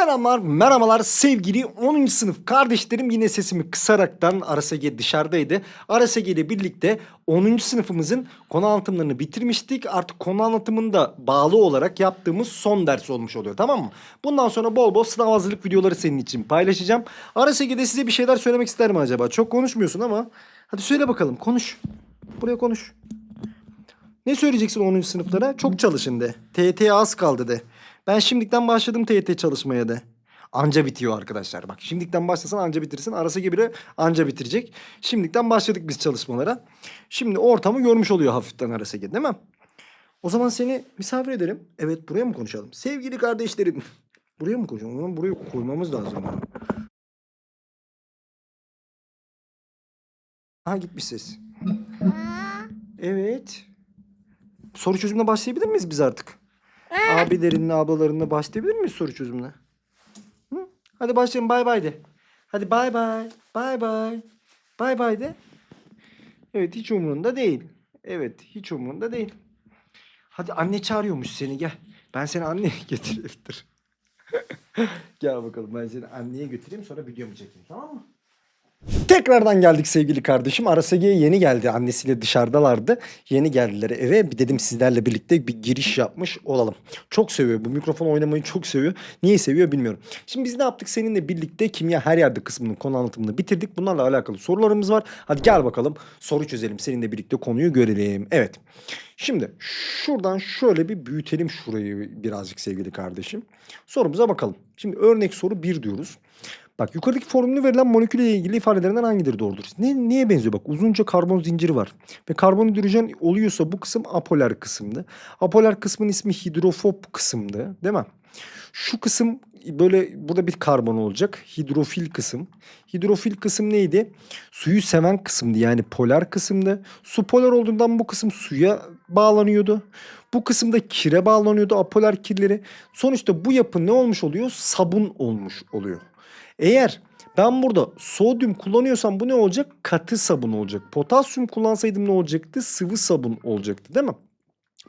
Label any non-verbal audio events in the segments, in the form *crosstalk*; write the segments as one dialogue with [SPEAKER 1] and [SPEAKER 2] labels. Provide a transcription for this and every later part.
[SPEAKER 1] Selamlar, merhabalar sevgili 10. sınıf kardeşlerim. Yine sesimi kısaraktan RSG dışarıdaydı. RSG ile birlikte 10. sınıfımızın konu anlatımlarını bitirmiştik. Artık konu anlatımında bağlı olarak yaptığımız son ders olmuş oluyor tamam mı? Bundan sonra bol bol sınav hazırlık videoları senin için paylaşacağım. RSG'de size bir şeyler söylemek ister mi acaba? Çok konuşmuyorsun ama hadi söyle bakalım konuş. Buraya konuş. Ne söyleyeceksin 10. sınıflara? Çok çalışın de. TYT'ye az kaldı de. Ben şimdiden başladım TYT çalışmaya de. Anca bitiyor arkadaşlar. Bak şimdiden başlasan anca bitirsin. Arası gibi de anca bitirecek. Şimdiden başladık biz çalışmalara. Şimdi ortamı görmüş oluyor hafiften arası gibi değil mi? O zaman seni misafir edelim. Evet buraya mı konuşalım? Sevgili kardeşlerim. *laughs* Buraya mı konuşalım? O zaman buraya koymamız lazım. Ha gitmiş ses. *laughs* Evet. Soru çözümüne başlayabilir miyiz biz artık? Abilerinle ablalarınla başlayabilir miyiz soru çözümüne? Hı? Hadi başlayalım bay bay de. Hadi bay bay. Bay bay. Bay bay de. Evet hiç umurunda değil. Evet hiç umurunda değil. Hadi anne çağırıyormuş seni gel. Ben seni anneye *laughs* getireyim. *laughs* Gel bakalım ben seni anneye götüreyim sonra videomu çekeyim tamam mı? Tekrardan geldik sevgili kardeşim. Arasage'ye yeni geldi. Annesiyle dışarıdalardı. Yeni geldiler eve. Bir dedim sizlerle birlikte bir giriş yapmış olalım. Çok seviyor. Bu mikrofon oynamayı çok seviyor. Niye seviyor bilmiyorum. Şimdi biz ne yaptık? Seninle birlikte kimya her yerde kısmının konu anlatımını bitirdik. Bunlarla alakalı sorularımız var. Hadi gel bakalım soru çözelim. Seninle birlikte konuyu görelim. Evet. Şimdi şuradan şöyle bir büyütelim şurayı birazcık sevgili kardeşim. Sorumuza bakalım. Şimdi örnek soru 1 diyoruz. Bak yukarıdaki formülü verilen molekülle ilgili ifadelerinden hangileri doğrudur? Ne, neye benziyor? Bak uzunca karbon zinciri var. Ve karbonhidrojen oluyorsa bu kısım apolar kısımdı. Apolar kısmın ismi hidrofob kısımdı. Değil mi? Şu kısım böyle burada bir karbon olacak. Hidrofil kısım. Hidrofil kısım neydi? Suyu seven kısımdı. Yani polar kısımdı. Su polar olduğundan bu kısım suya bağlanıyordu. Bu kısımda kire bağlanıyordu. Apolar kirleri. Sonuçta bu yapı ne olmuş oluyor? Sabun olmuş oluyor. Eğer ben burada sodyum kullanıyorsam bu ne olacak? Katı sabun olacak. Potasyum kullansaydım ne olacaktı? Sıvı sabun olacaktı değil mi?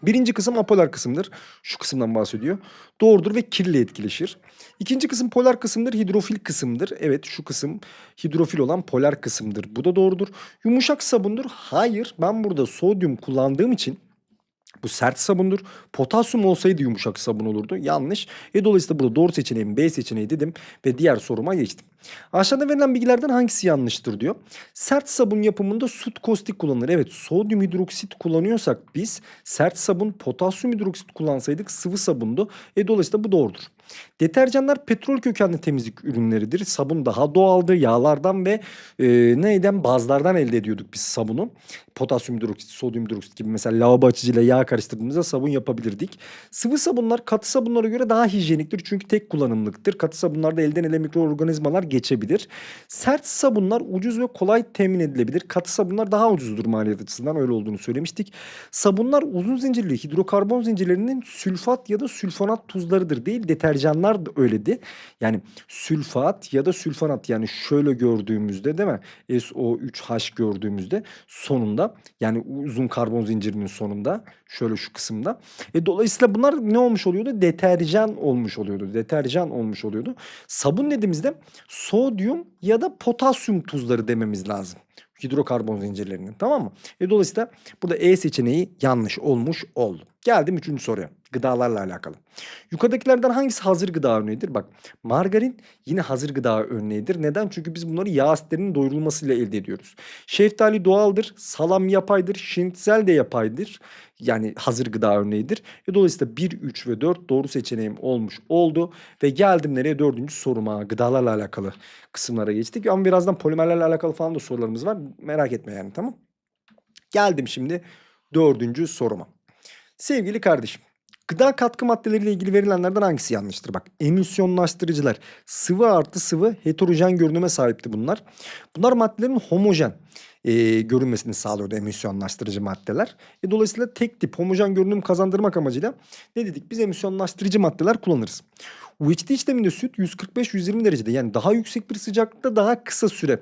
[SPEAKER 1] Birinci kısım apolar kısımdır. Şu kısımdan bahsediyor. Doğrudur ve kirli etkileşir. İkinci kısım polar kısımdır, hidrofil kısımdır. Evet şu kısım hidrofil olan polar kısımdır. Bu da doğrudur. Yumuşak sabundur. Hayır ben burada sodyum kullandığım için bu sert sabundur. Potasyum olsaydı yumuşak sabun olurdu. Yanlış. E dolayısıyla burada doğru seçeneğim B seçeneği dedim ve diğer soruma geçtim. Aşağıda verilen bilgilerden hangisi yanlıştır diyor. Sert sabun yapımında sut kostik kullanılır. Evet sodyum hidroksit kullanıyorsak biz sert sabun potasyum hidroksit kullansaydık sıvı sabundu. E dolayısıyla bu doğrudur. Deterjanlar petrol kökenli temizlik ürünleridir. Sabun daha doğaldı. Yağlardan ve e, neyden bazlardan elde ediyorduk biz sabunu. Potasyum hidroksit, sodyum hidroksit gibi mesela lavabo açıcıyla yağ karıştırdığımızda sabun yapabilirdik. Sıvı sabunlar katı sabunlara göre daha hijyeniktir çünkü tek kullanımlıktır. Katı sabunlarda elden ele mikroorganizmalar geçebilir. Sert sabunlar ucuz ve kolay temin edilebilir. Katı sabunlar daha ucuzdur maliyet açısından öyle olduğunu söylemiştik. Sabunlar uzun zincirli hidrokarbon zincirlerinin sülfat ya da sülfonat tuzlarıdır değil deterjanlar da öyledi. Yani sülfat ya da sülfonat yani şöyle gördüğümüzde değil mi? SO3H gördüğümüzde sonunda yani uzun karbon zincirinin sonunda şöyle şu kısımda. E, dolayısıyla bunlar ne olmuş oluyordu? Deterjan olmuş oluyordu. Deterjan olmuş oluyordu. Sabun dediğimizde sodyum ya da potasyum tuzları dememiz lazım. Hidrokarbon zincirlerinin tamam mı? E, dolayısıyla burada E seçeneği yanlış olmuş oldu. Geldim üçüncü soruya. Gıdalarla alakalı. Yukarıdakilerden hangisi hazır gıda örneğidir? Bak margarin yine hazır gıda örneğidir. Neden? Çünkü biz bunları yağ asitlerinin doyurulmasıyla elde ediyoruz. Şeftali doğaldır. Salam yapaydır. Şinitzel de yapaydır. Yani hazır gıda örneğidir. E dolayısıyla 1, 3 ve 4 doğru seçeneğim olmuş oldu. Ve geldim nereye? Dördüncü soruma. Gıdalarla alakalı kısımlara geçtik. Ama birazdan polimerlerle alakalı falan da sorularımız var. Merak etme yani tamam. Geldim şimdi dördüncü soruma. Sevgili kardeşim. Gıda katkı maddeleriyle ilgili verilenlerden hangisi yanlıştır? Bak emisyonlaştırıcılar sıvı artı sıvı heterojen görünüme sahipti bunlar. Bunlar maddelerin homojen e, görünmesini sağlıyordu emisyonlaştırıcı maddeler. E, dolayısıyla tek tip homojen görünüm kazandırmak amacıyla ne dedik? Biz emisyonlaştırıcı maddeler kullanırız. UHT işleminde süt 145-120 derecede yani daha yüksek bir sıcaklıkta daha kısa süre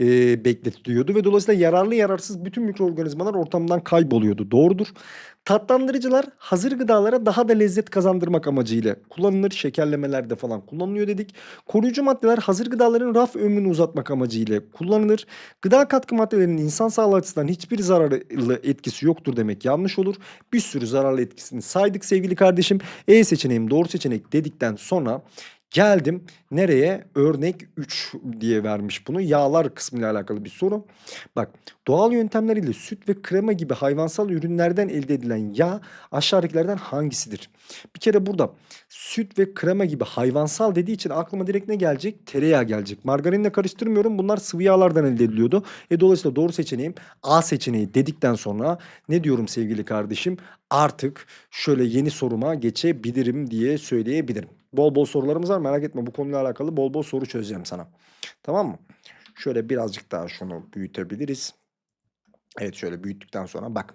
[SPEAKER 1] e, bekletiliyordu ve dolayısıyla yararlı yararsız bütün mikroorganizmalar ortamdan kayboluyordu. Doğrudur. Tatlandırıcılar hazır gıdalara daha da lezzet kazandırmak amacıyla kullanılır. Şekerlemelerde falan kullanılıyor dedik. Koruyucu maddeler hazır gıdaların raf ömrünü uzatmak amacıyla kullanılır. Gıda katkı maddelerinin insan sağlığı açısından hiçbir zararlı etkisi yoktur demek yanlış olur. Bir sürü zararlı etkisini saydık sevgili kardeşim. E seçeneğim doğru seçenek dedikten sonra geldim nereye? Örnek 3 diye vermiş bunu. Yağlar kısmıyla alakalı bir soru. Bak doğal yöntemler ile süt ve krema gibi hayvansal ürünlerden elde edilen yağ aşağıdakilerden hangisidir? Bir kere burada süt ve krema gibi hayvansal dediği için aklıma direkt ne gelecek? Tereyağı gelecek. Margarinle karıştırmıyorum. Bunlar sıvı yağlardan elde ediliyordu. E dolayısıyla doğru seçeneğim A seçeneği dedikten sonra ne diyorum sevgili kardeşim? Artık şöyle yeni soruma geçebilirim diye söyleyebilirim. Bol bol sorularımız var merak etme bu konuyla alakalı bol bol soru çözeceğim sana. Tamam mı? Şöyle birazcık daha şunu büyütebiliriz. Evet şöyle büyüttükten sonra bak.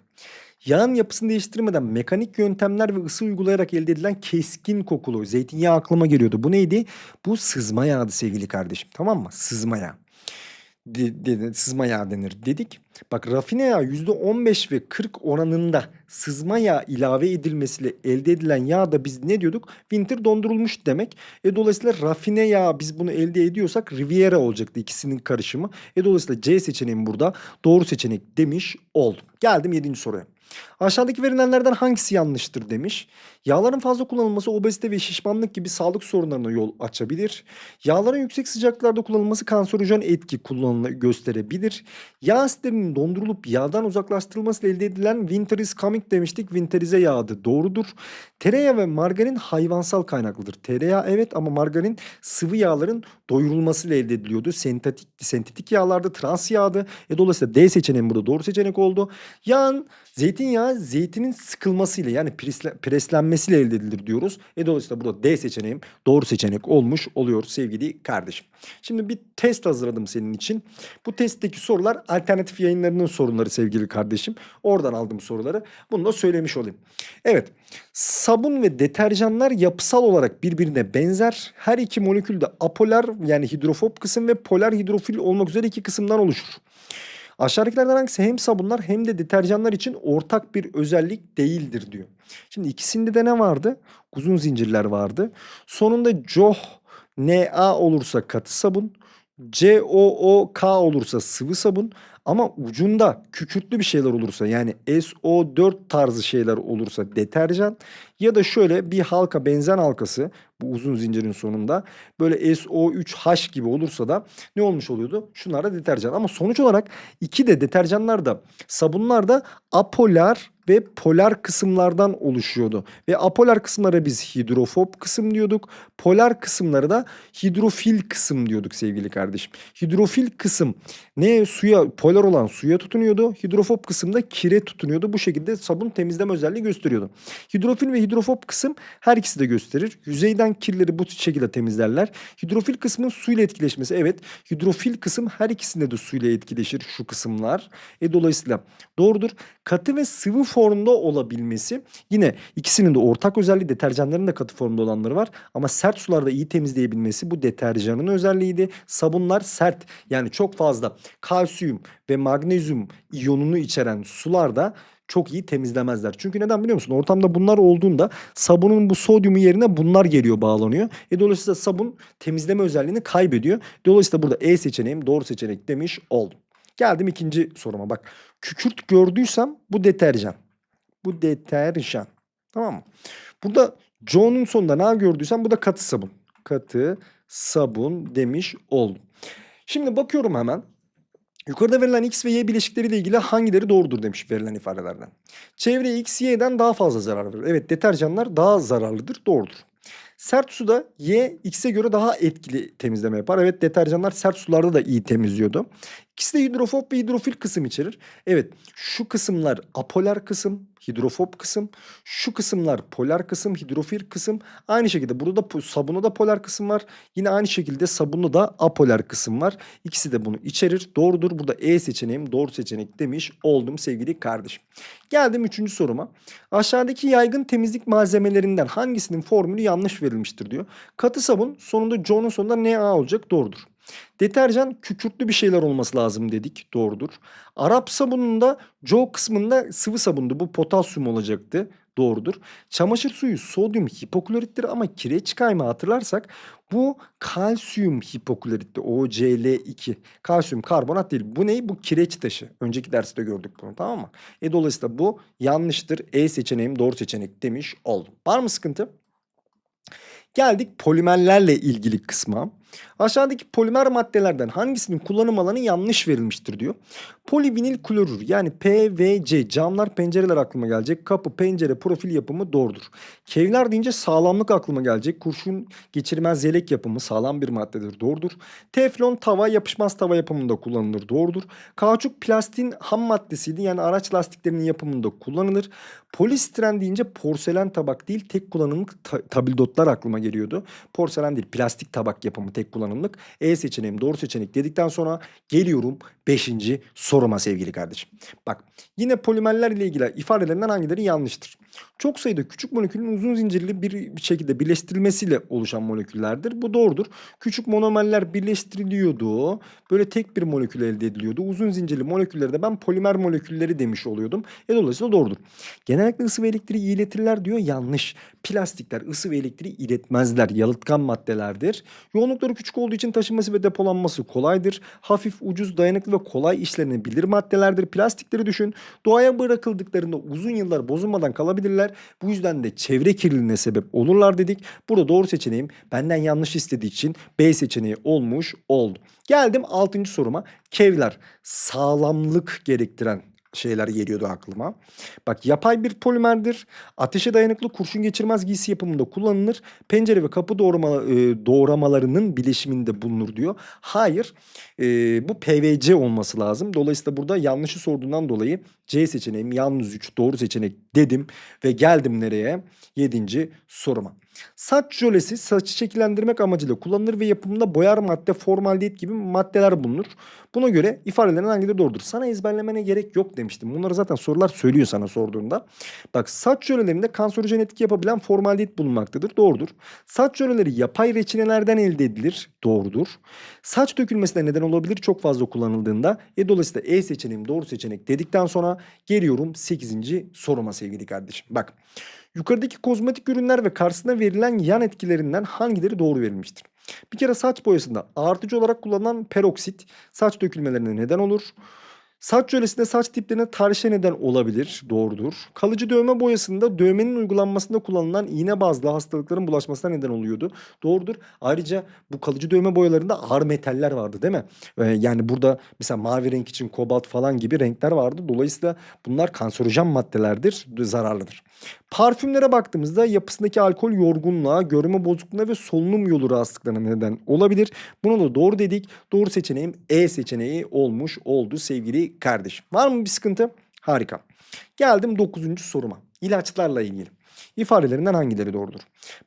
[SPEAKER 1] Yağın yapısını değiştirmeden mekanik yöntemler ve ısı uygulayarak elde edilen keskin kokulu zeytinyağı aklıma geliyordu. Bu neydi? Bu sızma yağdı sevgili kardeşim. Tamam mı? Sızma yağı. De, de- sızma yağı denir dedik. Bak rafine yağ %15 ve 40 oranında sızma yağ ilave edilmesiyle elde edilen yağ da biz ne diyorduk? Winter dondurulmuş demek. E dolayısıyla rafine yağ biz bunu elde ediyorsak Riviera olacaktı ikisinin karışımı. E dolayısıyla C seçeneğim burada doğru seçenek demiş oldum. Geldim 7. soruya. Aşağıdaki verilenlerden hangisi yanlıştır demiş. Yağların fazla kullanılması obezite ve şişmanlık gibi sağlık sorunlarına yol açabilir. Yağların yüksek sıcaklıklarda kullanılması kanserojen etki kullanımını gösterebilir. Yağ asitlerinin dondurulup yağdan uzaklaştırılması elde edilen winter is coming demiştik. Winterize yağdı. Doğrudur. Tereyağı ve margarin hayvansal kaynaklıdır. Tereyağı evet ama margarin sıvı yağların doyurulmasıyla elde ediliyordu. Sentetik, sentetik yağlarda trans yağdı. E dolayısıyla D seçeneğim burada doğru seçenek oldu. Yağın zeytinyağı zeytinin sıkılmasıyla yani presle- preslenmesiyle elde edilir diyoruz. E dolayısıyla burada D seçeneğim doğru seçenek olmuş oluyor sevgili kardeşim. Şimdi bir test hazırladım senin için. Bu testteki sorular alternatif yayınlarının sorunları sevgili kardeşim. Oradan aldım soruları. Bunu da söylemiş olayım. Evet. Sabun ve deterjanlar yapısal olarak birbirine benzer. Her iki molekül de apolar yani hidrofob kısım ve polar hidrofil olmak üzere iki kısımdan oluşur. Aşağıdakilerden hangisi hem sabunlar hem de deterjanlar için ortak bir özellik değildir diyor. Şimdi ikisinde de ne vardı? Uzun zincirler vardı. Sonunda COH Na olursa katı sabun, COOK olursa sıvı sabun ama ucunda kükürtlü bir şeyler olursa yani SO4 tarzı şeyler olursa deterjan ya da şöyle bir halka benzen halkası bu uzun zincirin sonunda böyle SO3H gibi olursa da ne olmuş oluyordu? Şunlar da deterjan ama sonuç olarak iki de deterjanlar da sabunlar da apolar ve polar kısımlardan oluşuyordu. Ve apolar kısımlara biz hidrofob kısım diyorduk. Polar kısımları da hidrofil kısım diyorduk sevgili kardeşim. Hidrofil kısım ne suya polar olan suya tutunuyordu. Hidrofob kısımda kire tutunuyordu. Bu şekilde sabun temizleme özelliği gösteriyordu. Hidrofil ve hidrofob kısım her ikisi de gösterir. Yüzeyden kirleri bu şekilde temizlerler. Hidrofil kısmın suyla etkileşmesi evet. Hidrofil kısım her ikisinde de suyla etkileşir şu kısımlar. E dolayısıyla doğrudur. Katı ve sıvı formda olabilmesi yine ikisinin de ortak özelliği deterjanların da katı formda olanları var. Ama sert sularda iyi temizleyebilmesi bu deterjanın özelliğiydi. Sabunlar sert yani çok fazla kalsiyum ve magnezyum iyonunu içeren sularda çok iyi temizlemezler. Çünkü neden biliyor musun? Ortamda bunlar olduğunda sabunun bu sodyumu yerine bunlar geliyor bağlanıyor. E dolayısıyla sabun temizleme özelliğini kaybediyor. Dolayısıyla burada E seçeneğim doğru seçenek demiş oldum. Geldim ikinci soruma bak. Kükürt gördüysem bu deterjan. Bu deterjan. Tamam mı? Burada John'un sonunda ne gördüysem bu da katı sabun. Katı sabun demiş oldum. Şimdi bakıyorum hemen. Yukarıda verilen X ve Y bileşikleriyle ilgili hangileri doğrudur demiş verilen ifadelerden. Çevre X, Y'den daha fazla zarar verir. Evet deterjanlar daha zararlıdır. Doğrudur. Sert suda Y X'e göre daha etkili temizleme yapar. Evet deterjanlar sert sularda da iyi temizliyordu. İkisi de hidrofob ve hidrofil kısım içerir. Evet şu kısımlar apolar kısım, hidrofob kısım. Şu kısımlar polar kısım, hidrofil kısım. Aynı şekilde burada da sabunda da polar kısım var. Yine aynı şekilde sabunda da apolar kısım var. İkisi de bunu içerir. Doğrudur. Burada E seçeneğim doğru seçenek demiş oldum sevgili kardeşim. Geldim üçüncü soruma. Aşağıdaki yaygın temizlik malzemelerinden hangisinin formülü yanlış verilmiştir diyor. Katı sabun sonunda John'un sonunda Na olacak doğrudur. Deterjan kükürtlü bir şeyler olması lazım dedik. Doğrudur. Arap sabununda Joe kısmında sıvı sabundu. Bu potasyum olacaktı. Doğrudur. Çamaşır suyu sodyum hipoklorittir ama kireç kaymağı hatırlarsak bu kalsiyum hipokloritli OCl2. Kalsiyum karbonat değil. Bu ne? Bu kireç taşı. Önceki derste gördük bunu tamam mı? E dolayısıyla bu yanlıştır. E seçeneğim doğru seçenek demiş oldum. Var mı sıkıntı? Geldik polimerlerle ilgili kısma. Aşağıdaki polimer maddelerden hangisinin kullanım alanı yanlış verilmiştir diyor. Polivinil klorür yani PVC camlar pencereler aklıma gelecek. Kapı pencere profil yapımı doğrudur. Kevlar deyince sağlamlık aklıma gelecek. Kurşun geçirmez yelek yapımı sağlam bir maddedir doğrudur. Teflon tava yapışmaz tava yapımında kullanılır doğrudur. Kauçuk plastiğin ham maddesiydi yani araç lastiklerinin yapımında kullanılır. Polistiren deyince porselen tabak değil tek kullanımlık ta- tabildotlar aklıma geliyordu. Porselen değil plastik tabak yapımı tek kullanımlık. E seçeneğim doğru seçenek dedikten sonra geliyorum 5. soruma sevgili kardeşim. Bak yine polimerler ile ilgili ifadelerinden hangileri yanlıştır? Çok sayıda küçük molekülün uzun zincirli bir şekilde birleştirilmesiyle oluşan moleküllerdir. Bu doğrudur. Küçük monomerler birleştiriliyordu. Böyle tek bir molekül elde ediliyordu. Uzun zincirli molekülleri de ben polimer molekülleri demiş oluyordum. E dolayısıyla doğrudur. Genellikle ısı ve elektriği iletirler diyor. Yanlış. Plastikler ısı ve elektriği iletmezler. Yalıtkan maddelerdir. Yoğunlukları küçük olduğu için taşınması ve depolanması kolaydır. Hafif, ucuz, dayanıklı ve kolay işlenebilir maddelerdir. Plastikleri düşün. Doğaya bırakıldıklarında uzun yıllar bozulmadan kalabilirler. Bu yüzden de çevre kirliliğine sebep olurlar dedik. Burada doğru seçeneğim benden yanlış istediği için B seçeneği olmuş oldu. Geldim 6. soruma. Kevlar sağlamlık gerektiren şeyler geliyordu aklıma. Bak yapay bir polimerdir. Ateşe dayanıklı kurşun geçirmez giysi yapımında kullanılır. Pencere ve kapı doğrama, e, doğramalarının bileşiminde bulunur diyor. Hayır e, bu PVC olması lazım. Dolayısıyla burada yanlışı sorduğundan dolayı C seçeneğim yalnız 3 doğru seçenek dedim. Ve geldim nereye? 7. soruma. Saç jölesi saçı şekillendirmek amacıyla kullanılır ve yapımında boyar madde, formaldehit gibi maddeler bulunur. Buna göre ifadelerin hangileri doğrudur? Sana ezberlemene gerek yok demiştim. Bunları zaten sorular söylüyor sana sorduğunda. Bak saç jölelerinde kanserojen etki yapabilen formaldehit bulunmaktadır. Doğrudur. Saç jöleleri yapay reçinelerden elde edilir. Doğrudur. Saç dökülmesine neden olabilir çok fazla kullanıldığında. E dolayısıyla E seçeneğim doğru seçenek dedikten sonra geliyorum 8. soruma sevgili kardeşim. Bak yukarıdaki kozmetik ürünler ve karşısına verilen yan etkilerinden hangileri doğru verilmiştir? Bir kere saç boyasında artıcı olarak kullanılan peroksit saç dökülmelerine neden olur. Saç jölesinde saç tiplerine tarihçe neden olabilir. Doğrudur. Kalıcı dövme boyasında dövmenin uygulanmasında kullanılan iğne bazlı hastalıkların bulaşmasına neden oluyordu. Doğrudur. Ayrıca bu kalıcı dövme boyalarında ağır metaller vardı değil mi? Ee, yani burada mesela mavi renk için kobalt falan gibi renkler vardı. Dolayısıyla bunlar kanserojen maddelerdir, zararlıdır. Parfümlere baktığımızda yapısındaki alkol yorgunluğa, görme bozukluğuna ve solunum yolu rahatsızlıklarına neden olabilir. Bunu da doğru dedik. Doğru seçeneğim E seçeneği olmuş oldu sevgili kardeşim. Var mı bir sıkıntı? Harika. Geldim 9. soruma. İlaçlarla ilgili. İfadelerinden hangileri doğrudur?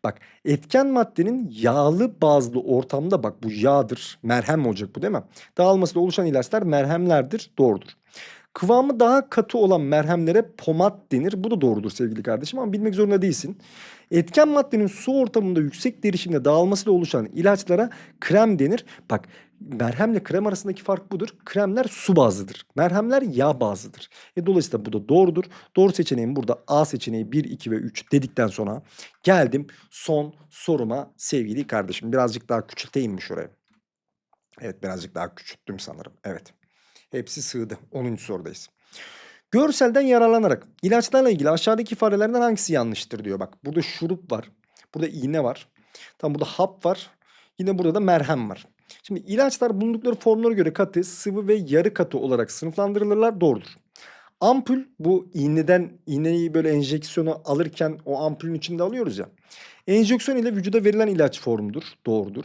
[SPEAKER 1] Bak etken maddenin yağlı bazlı ortamda bak bu yağdır. Merhem olacak bu değil mi? Dağılmasıyla oluşan ilaçlar merhemlerdir. Doğrudur. Kıvamı daha katı olan merhemlere pomat denir. Bu da doğrudur sevgili kardeşim ama bilmek zorunda değilsin. Etken maddenin su ortamında yüksek derişimde dağılmasıyla oluşan ilaçlara krem denir. Bak merhemle krem arasındaki fark budur. Kremler su bazlıdır. Merhemler yağ bazlıdır. E, dolayısıyla bu da doğrudur. Doğru seçeneğim burada A seçeneği 1, 2 ve 3 dedikten sonra geldim son soruma sevgili kardeşim. Birazcık daha küçülteyim mi şuraya? Evet birazcık daha küçülttüm sanırım. Evet. Hepsi sığdı. 10. sorudayız. Görselden yararlanarak ilaçlarla ilgili aşağıdaki ifadelerden hangisi yanlıştır diyor. Bak burada şurup var. Burada iğne var. Tam burada hap var. Yine burada da merhem var. Şimdi ilaçlar bulundukları formlara göre katı, sıvı ve yarı katı olarak sınıflandırılırlar. Doğrudur. Ampul bu iğneden iğneyi böyle enjeksiyonu alırken o ampulün içinde alıyoruz ya. Enjeksiyon ile vücuda verilen ilaç formudur. Doğrudur.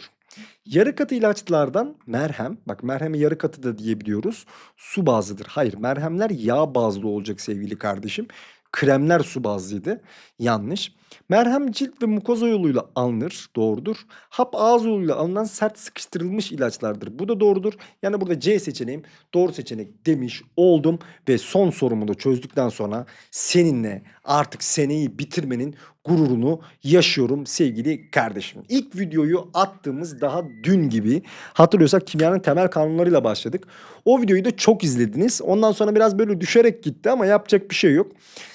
[SPEAKER 1] Yarı katı ilaçlardan merhem, bak merhemi yarı katı da diyebiliyoruz. Su bazlıdır. Hayır, merhemler yağ bazlı olacak sevgili kardeşim. Kremler su bazlıydı. Yanlış. Merhem cilt ve mukoza yoluyla alınır. Doğrudur. Hap ağız yoluyla alınan sert sıkıştırılmış ilaçlardır. Bu da doğrudur. Yani burada C seçeneğim doğru seçenek demiş oldum. Ve son sorumu da çözdükten sonra seninle artık seneyi bitirmenin gururunu yaşıyorum sevgili kardeşim. İlk videoyu attığımız daha dün gibi hatırlıyorsak kimyanın temel kanunlarıyla başladık. O videoyu da çok izlediniz. Ondan sonra biraz böyle düşerek gitti ama yapacak bir şey yok.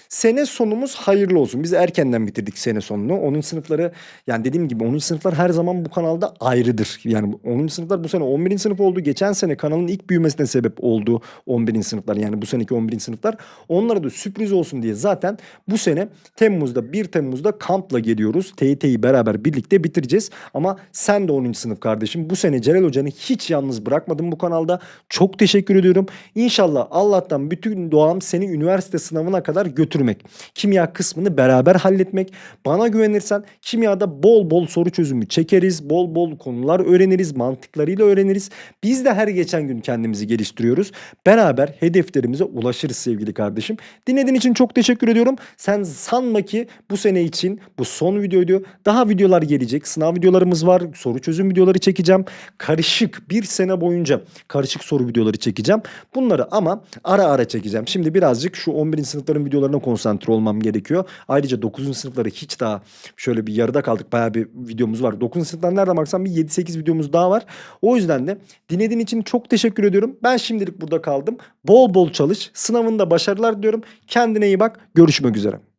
[SPEAKER 1] Sene sonumuz hayırlı olsun. Biz erkenden bitirdik sene sonunu. 10. sınıfları yani dediğim gibi 10. sınıflar her zaman bu kanalda ayrıdır. Yani 10. sınıflar bu sene 11. sınıf oldu. Geçen sene kanalın ilk büyümesine sebep oldu 11. sınıflar. Yani bu seneki 11. sınıflar. Onlara da sürpriz olsun diye zaten bu sene Temmuz'da 1 Temmuz'da kampla geliyoruz. TYT'yi beraber birlikte bitireceğiz. Ama sen de 10. sınıf kardeşim. Bu sene Celal Hoca'nı hiç yalnız bırakmadım bu kanalda. Çok teşekkür ediyorum. İnşallah Allah'tan bütün doğam seni üniversite sınavına kadar götürmek. Kimya kısmını beraber halletmek. Bana güvenirsen kimyada bol bol soru çözümü çekeriz. Bol bol konular öğreniriz. Mantıklarıyla öğreniriz. Biz de her geçen gün kendimizi geliştiriyoruz. Beraber hedeflerimize ulaşırız sevgili kardeşim. Dinlediğin için çok teşekkür ediyorum. Sen sanma ki bu sene için bu son videoydu. Daha videolar gelecek. Sınav videolarımız var. Soru çözüm videoları çekeceğim. Karışık bir sene boyunca karışık soru videoları çekeceğim. Bunları ama ara ara çekeceğim. Şimdi birazcık şu 11. sınıfların videolarına konsantre olmam gerekiyor. Ayrıca 9. sınıfları hiç daha şöyle bir yarıda kaldık. Bayağı bir videomuz var. 9. sınıftan nereden baksam bir 7-8 videomuz daha var. O yüzden de dinlediğin için çok teşekkür ediyorum. Ben şimdilik burada kaldım. Bol bol çalış. Sınavında başarılar diliyorum. Kendine iyi bak. Görüşmek üzere.